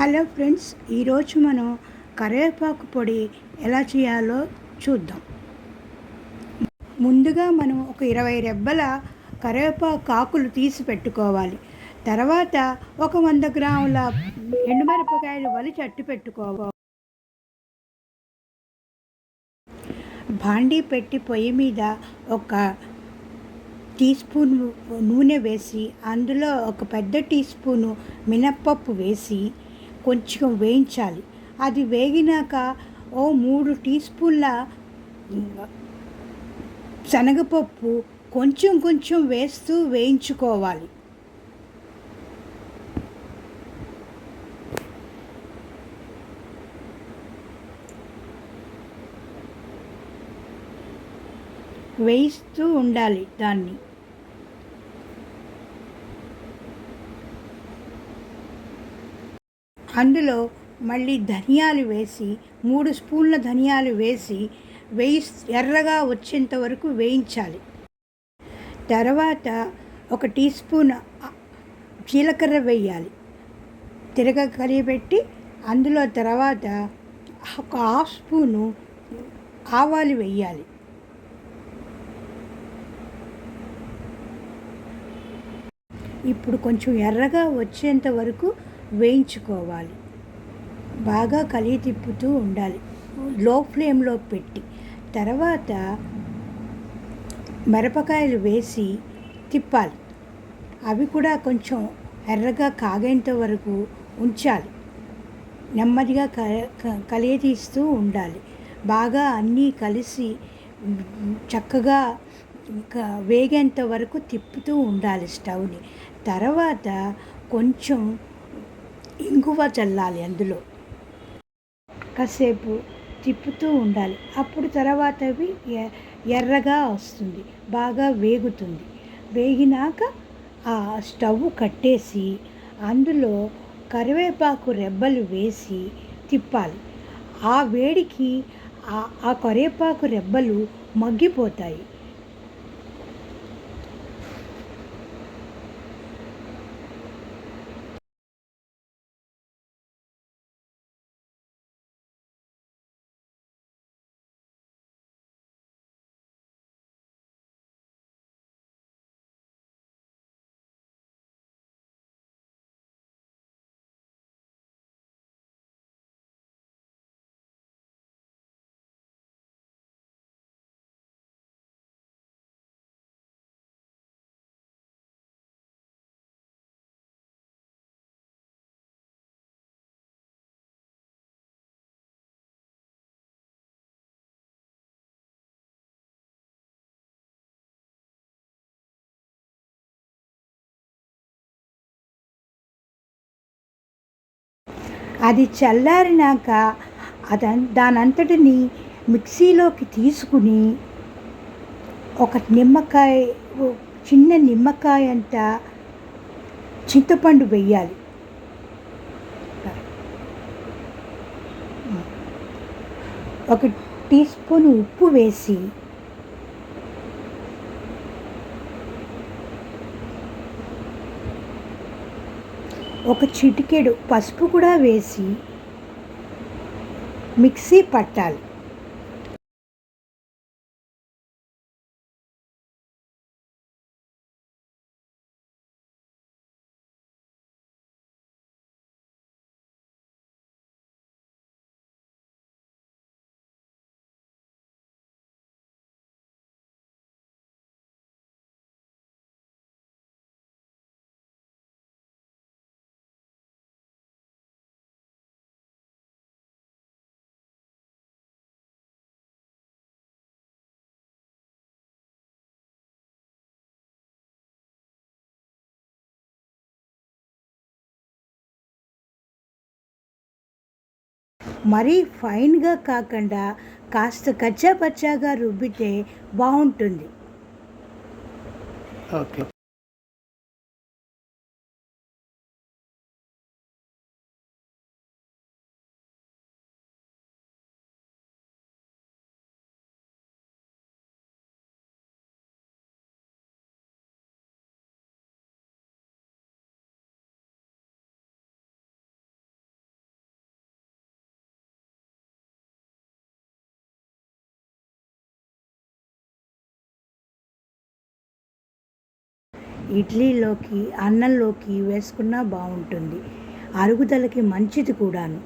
Hello friends ఈరోజు మనం కరివేపాకు పొడి ఎలా చేయాలో చూద్దాం. ముందుగా మనం ఒక ఇరవై రెబ్బల కరివేపాకు ఆకులు తీసి పెట్టుకోవాలి. తర్వాత ఒక వంద గ్రాముల ఎండుమిరపకాయలు వలిచి అట్టి పెట్టుకోవాలి. భాండీ పెట్టి పొయ్యి మీద ఒక టీ స్పూన్ నూనె వేసి అందులో ఒక పెద్ద టీ స్పూను మినప్పప్పు వేసి కొంచెం వేయించాలి. అది వేగినాక ఓ మూడు టీ స్పూన్ల శనగపప్పు కొంచెం కొంచెం వేస్తూ వేయించుకోవాలి. వేయిస్తూ ఉండాలి దాన్ని. అందులో మళ్ళీ ధనియాలు వేసి మూడు స్పూన్ల ధనియాలు వేసి వేయి ఎర్రగా వచ్చేంత వరకు వేయించాలి. తర్వాత ఒక టీ స్పూన్ జీలకర్ర వేయాలి. తిరగ కలిపెట్టి అందులో తర్వాత ఒక హాఫ్ స్పూను ఆవాలు వేయాలి. ఇప్పుడు కొంచెం ఎర్రగా వచ్చేంత వరకు వేయించుకోవాలి. బాగా కలిగి తిప్పుతూ ఉండాలి. లో ఫ్లేమ్లో పెట్టి తర్వాత మిరపకాయలు వేసి తిప్పాలి. అవి కూడా కొంచెం ఎర్రగా కాగేంత వరకు ఉంచాలి. నెమ్మదిగా కలిగి తీస్తూ ఉండాలి. బాగా అన్నీ కలిసి చక్కగా వేగేంత వరకు తిప్పుతూ ఉండాలి స్టవ్ని. తర్వాత కొంచెం ఇంగువ చల్లాలి అందులో. కాసేపు తిప్పుతూ ఉండాలి. అప్పుడు తర్వాత అవి ఎర్రగా వస్తుంది బాగా వేగుతుంది. వేగినాక ఆ స్టవ్ కట్టేసి అందులో కరివేపాకు రెబ్బలు వేసి తిప్పాలి. ఆ వేడికి ఆ కరివేపాకు రెబ్బలు మగ్గిపోతాయి. అది చల్లారినాక అదం దానంతటిని మిక్సీలోకి తీసుకుని ఒక నిమ్మకాయ చిన్న నిమ్మకాయ అంత చింతపండు వెయ్యాలి. ఒక టీ స్పూన్ ఉప్పు వేసి ఒక చిటికెడు పసుపు కూడా వేసి మిక్సీ పట్టాలి. మరీ ఫైన్గా కాకుండా కాస్త కచ్చాపచ్చాగా రుబ్బితే బాగుంటుంది. ఓకే. ఇడ్లీలోకి అన్నంలోకి వేసుకున్నా బాగుంటుంది. అరుగుదలకి మంచిది కూడాను.